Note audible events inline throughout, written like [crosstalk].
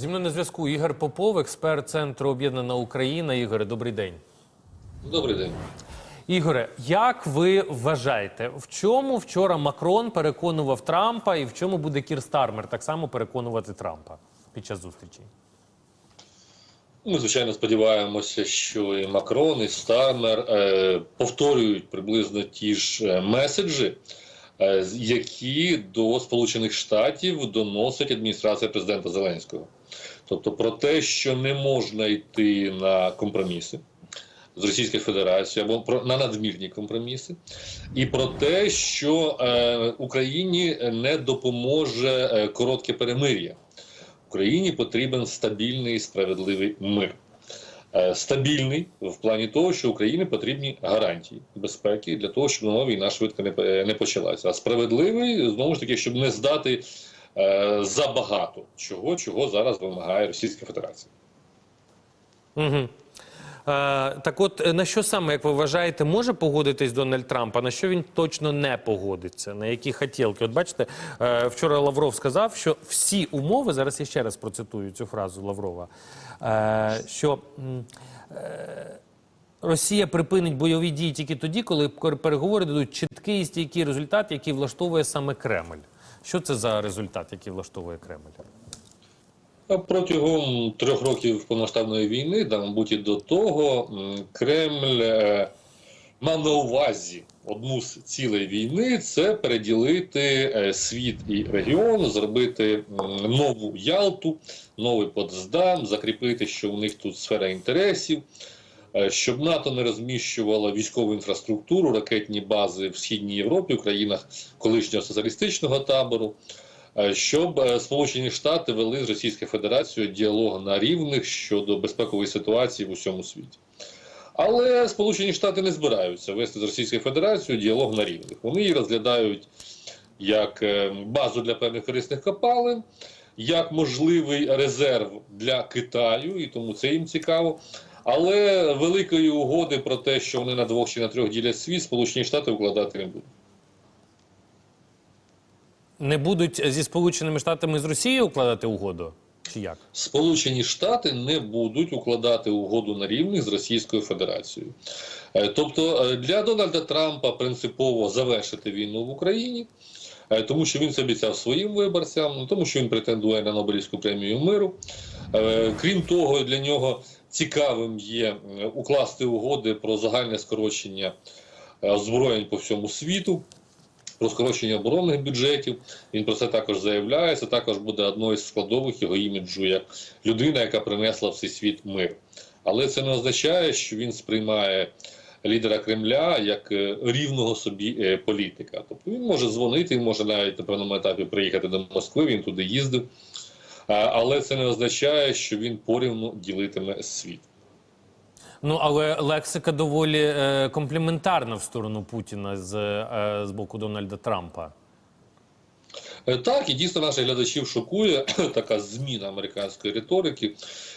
Зі мною на зв'язку Ігор Попов, експерт Центру Об'єднана Україна. Ігоре, добрий день. Добрий день. Ігоре, як ви вважаєте, в чому вчора Макрон переконував Трампа, і в чому буде Кір Стармер так само переконувати Трампа під час зустрічі? Ми звичайно сподіваємося, що і Макрон, і Стармер е, повторюють приблизно ті ж е, меседжі, е, які до Сполучених Штатів доносить адміністрація президента Зеленського. Тобто про те, що не можна йти на компроміси з Російською Федерацією або про на надмірні компроміси, і про те, що е, Україні не допоможе е, коротке перемир'я. Україні потрібен стабільний і справедливий мир. Е, Стабільний в плані того, що Україні потрібні гарантії безпеки для того, щоб нова війна швидко не, почалася. А справедливий знову ж таки, щоб не здати е, забагато чого, чого зараз вимагає Російська Федерація. Угу. Е, так от, е, на що саме, як ви вважаєте, може погодитись Дональд Трамп, а на що він точно не погодиться? На які хотілки? От бачите, е, вчора Лавров сказав, що всі умови, зараз я ще раз процитую цю фразу Лаврова, е, що е, Росія припинить бойові дії тільки тоді, коли пер- переговори дадуть чіткий і стійкий результат, який влаштовує саме Кремль. Що це за результат, який влаштовує Кремль? Протягом трьох років повномасштабної війни, да, мабуть, і до того, Кремль е, мав на увазі одну з цілей війни це переділити е, світ і регіон, зробити нову Ялту, новий Потсдам, закріпити, що у них тут сфера інтересів. Е, Щоб НАТО не розміщувало військову інфраструктуру, ракетні бази в східній Європі, в країнах колишнього соціалістичного табору, Е, щоб е, Сполучені Штати вели з Російською Федерацією діалог на рівних щодо безпекової ситуації в усьому світі. Але Сполучені Штати не збираються вести з Російською Федерацією діалог на рівних. Вони її розглядають як базу для певних корисних копалин, як можливий резерв для Китаю, і тому це їм цікаво. Але великої угоди про те, що вони на двох чи на трьох ділять світ, Сполучені Штати укладати не будуть. Не будуть зі Сполученими Штатами з Росією укладати угоду? Чи як? Сполучені Штати не будуть укладати угоду на рівних з Російською Федерацією. Е, Тобто е, для Дональда Трампа принципово завершити війну в Україні, е, тому що він це обіцяв своїм виборцям, тому що він претендує на Нобелівську премію миру. Крім того, для нього цікавим є е, укласти угоди про загальне скорочення е, озброєнь по всьому світу. Про скорочення оборонних бюджетів він про це також заявляє. Це також буде одною з складових його іміджу як людина, яка принесла в світ мир. Але це не означає, що він сприймає лідера Кремля як е, рівного собі політика. Тобто він може дзвонити, він може навіть на певному етапі приїхати до Москви, він туди їздив. Але це не означає, що він порівну ділитиме світ. Ну але лексика доволі е, компліментарна в сторону Путіна з, е, з боку Дональда Трампа. Е, Так, і дійсно наших глядачів шокує [clears throat] така зміна американської риторики,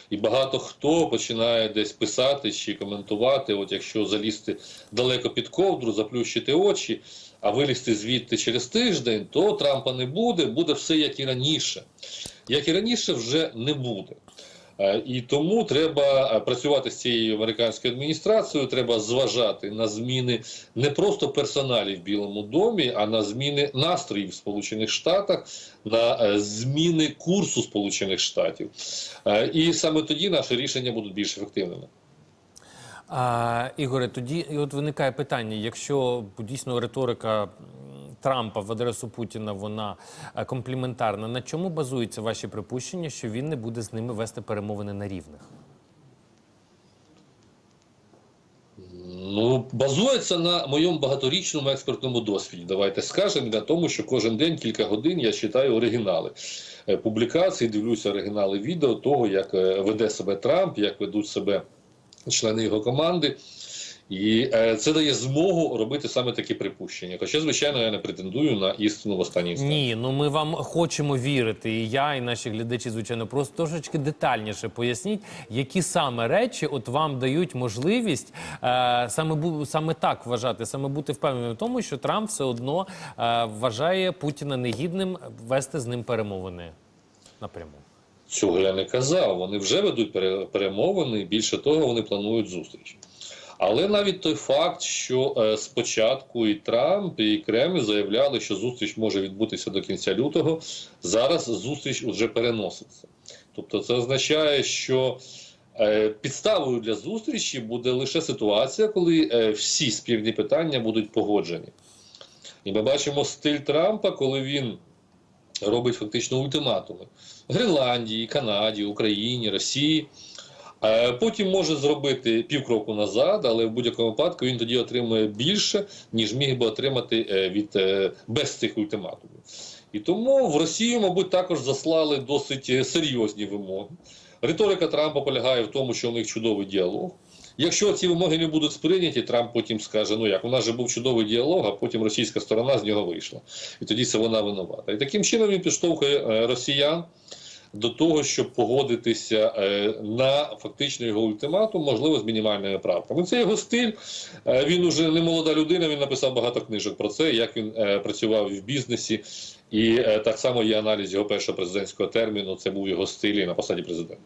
і багато хто починає десь писати чи коментувати. От якщо залізти далеко під ковдру, заплющити очі, а вилізти звідти через тиждень, то Трампа не буде, буде все як і раніше. Як і раніше, вже не буде. Е, І тому треба е, працювати з цією американською адміністрацією. Треба зважати на зміни не просто персоналів в Білому домі, а на зміни настроїв в Сполучених Штатах, на е, зміни курсу Сполучених Штатів. І саме тоді наші рішення будуть більш ефективними. А, Ігоре, тоді от виникає питання: якщо дійсно риторика Трампа в адресу Путіна вона е, компліментарна, на чому базуються ваші припущення, що він не буде з ними вести перемовини на рівних? Ну, базується на моєму багаторічному експертному досвіді. Давайте скажемо на тому, що кожен день кілька годин я читаю оригінали е, публікацій, дивлюся оригінали відео того, як е, веде себе Трамп, як ведуть себе члени його команди. І е, це дає змогу робити саме такі припущення. Хоча, звичайно, я не претендую на істину в останній інстанції. Ні, ну ми вам хочемо вірити, і я, і наші глядачі, звичайно, просто трошечки детальніше поясніть, які саме речі от вам дають можливість е, саме бу, саме так вважати, саме бути впевненим в тому, що Трамп все одно е, вважає Путіна негідним вести з ним перемовини напряму. Цього я не казав. Вони вже ведуть пере- перемовини. Більше того, вони планують зустріч. Але навіть той факт, що е, спочатку і Трамп, і Кремль заявляли, що зустріч може відбутися до кінця лютого, зараз зустріч вже переноситься. Тобто, це означає, що е, підставою для зустрічі буде лише ситуація, коли е, всі спірні питання будуть погоджені. І ми бачимо стиль Трампа, коли він робить фактично ультиматуми Гренландії, Канаді, Україні, Росії. Е, Потім може зробити півкроку назад, але в будь-якому випадку він тоді отримує більше, ніж міг би отримати е, від е, без цих ультиматумів. І тому в Росію, мабуть, також заслали досить серйозні вимоги. Риторика Трампа полягає в тому, що у них чудовий діалог. Якщо ці вимоги не будуть сприйняті, Трамп потім скаже: ну як у нас же був чудовий діалог, а потім російська сторона з нього вийшла. І тоді це вона винувата. І таким чином він підштовхує росіян до того, щоб погодитися е, на фактично його ультиматум, можливо, з мінімальними правками. Це його стиль. Е, він уже не молода людина. Він написав багато книжок про це, як він е, працював в бізнесі. І так само є аналіз його першого президентського терміну. Це був його стиль на посаді президента.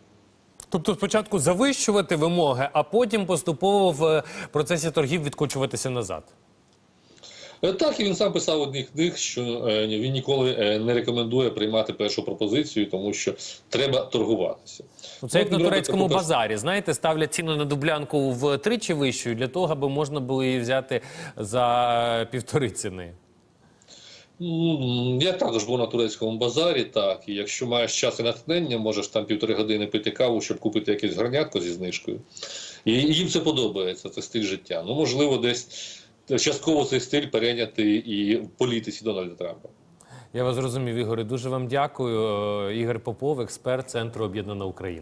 Тобто спочатку завищувати вимоги, а потім поступово в процесі торгів відкочуватися назад. Е, Так, і він сам писав одних книг, що е, він ніколи е, не рекомендує приймати першу пропозицію, тому що треба торгуватися. Ну, Це як на турецькому базарі. Знаєте, ставлять ціну на дублянку втричі вищою для того, аби можна було її взяти за півтори ціни. Я також був на турецькому базарі, так. І якщо маєш час і натхнення, можеш там півтори години пити каву, щоб купити якесь гарнятко зі знижкою. І їм це подобається, це стиль життя. Ну, можливо, десь частково цей стиль перейняти і в політиці Дональда Трампа. Я вас зрозумів, Ігоре. Дуже вам дякую. Ігор Попов, експерт Центру Об'єднана Україна.